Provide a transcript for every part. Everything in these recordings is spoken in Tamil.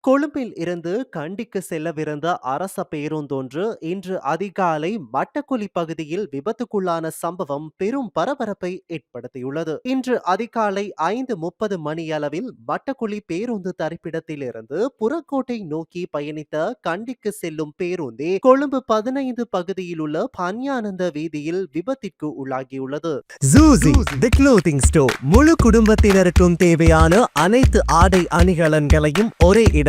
கொழும்பில் இருந்து கண்டிக்கு செல்லவிருந்த அரச பேருந்தொன்று இன்று அதிகாலை மட்டக்குழி பகுதியில் விபத்துக்குள்ளான சம்பவம் பெரும் பரபரப்பை ஏற்படுத்தியுள்ளது. இன்று அதிகாலை ஐந்து முப்பது மணியளவில் மட்டக்குழி பேருந்து தரிப்பிடத்திலிருந்து புறக்கோட்டை நோக்கி பயணித்த கண்டிக்கு செல்லும் பேருந்தே கொழும்பு பதினைந்து பகுதியில் உள்ள பன்யானந்த வீதியில் விபத்திற்கு உள்ளாகியுள்ளது. முழு குடும்பத்தினருக்கும் தேவையான அனைத்து ஆடை அணிகலன்களையும் ஒரே இடம்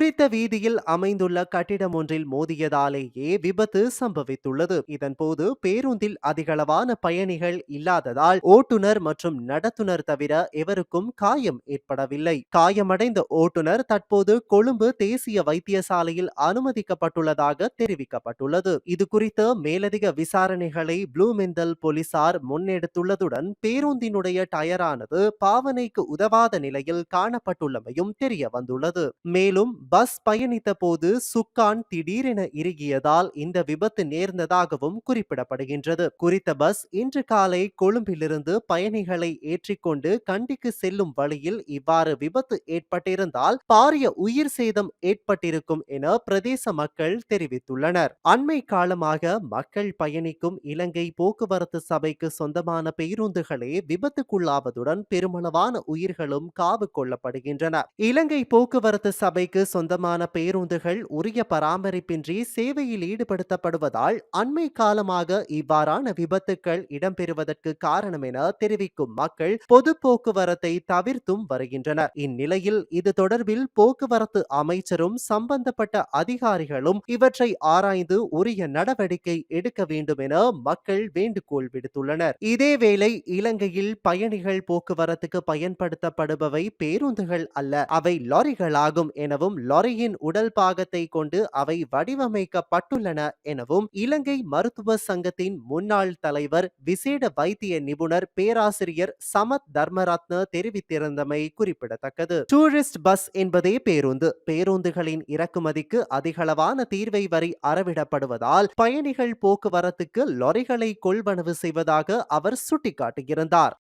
குறித்த வீதியில் அமைந்துள்ள கட்டிடம் ஒன்றில் மோதியதாலேயே விபத்து சம்பவித்துள்ளது. இதன்போது பேருந்தில் அதிகளவான பயணிகள் இல்லாததால் ஓட்டுநர் மற்றும் நடத்துனர் தவிர எவருக்கும் காயம் ஏற்படவில்லை. காயமடைந்த ஓட்டுநர் தற்போது கொழும்பு தேசிய வைத்தியசாலையில் அனுமதிக்கப்பட்டுள்ளதாக தெரிவிக்கப்பட்டுள்ளது. இது குறித்த மேலதிக விசாரணைகளை ப்ளூமெந்தல் போலீசார் முன்னெடுத்துள்ளதுடன் பேருந்தினுடைய டயரானது பாவனைக்கு உதவாத நிலையில் காணப்பட்டுள்ளமையும் தெரிய வந்துள்ளது. மேலும் பஸ் பயணித்த போது சுக்கான் திடீரென இறுகியதால் இந்த விபத்து நேர்ந்ததாகவும் குறிப்பிடப்படுகின்றது. குறித்த பஸ் இன்று காலை கொழும்பிலிருந்து பயணிகளை ஏற்றிக்கொண்டு கண்டிக்கு செல்லும் வழியில் இவ்வாறு விபத்து ஏற்பட்டிருந்தால் பாரிய உயிர் சேதம் ஏற்பட்டிருக்கும் என பிரதேச மக்கள் தெரிவித்துள்ளனர். அண்மை காலமாக மக்கள் பயணிக்கும் இலங்கை போக்குவரத்து சபைக்கு சொந்தமான பேருந்துகளே விபத்துக்குள்ளாவதுடன் பெருமளவான உயிர்களும் காவு கொள்ளப்படுகின்றன. இலங்கை போக்குவரத்து சபைக்கு சொந்தமான பேருந்துகள் உரிய பராமரிப்பின்றி சேவையில் ஈடுபடுத்தப்படுவதால் அண்மை காலமாக இவ்வாறான விபத்துக்கள் இடம்பெறுவதற்கு காரணம் என தெரிவிக்கும் மக்கள் பொது போக்குவரத்தை தவிர்த்தும் வருகின்றனர். இந்நிலையில் இது தொடர்பில் போக்குவரத்து அமைச்சரும் சம்பந்தப்பட்ட அதிகாரிகளும் இவற்றை ஆராய்ந்து உரிய நடவடிக்கை எடுக்க வேண்டும் என மக்கள் வேண்டுகோள் விடுத்துள்ளனர். இதேவேளை இலங்கையில் பயணிகள் போக்குவரத்துக்கு பயன்படுத்தப்படுபவை பேருந்துகள் அல்ல அவை லாரிகளாகும் எனவும் லாரியின் உடல் பாகத்தை கொண்டு அவை வடிவமைக்கப்பட்டுள்ளன எனவும் இலங்கை மருத்துவ சங்கத்தின் முன்னாள் தலைவர் விசேட வைத்திய நிபுணர் பேராசிரியர் சமத் தர்மரத்ன தெரிவித்திருந்தமை குறிப்பிடத்தக்கது. டூரிஸ்ட் பஸ் என்பதே பேருந்து. பேருந்துகளின் இறக்குமதிக்கு அதிகளவான தீர்வை வரி அறவிடப்படுவதால் பயணிகள் போக்குவரத்துக்கு லாரிகளை கொள்வனவு செய்வதாக அவர் சுட்டிக்காட்டியிருந்தார்.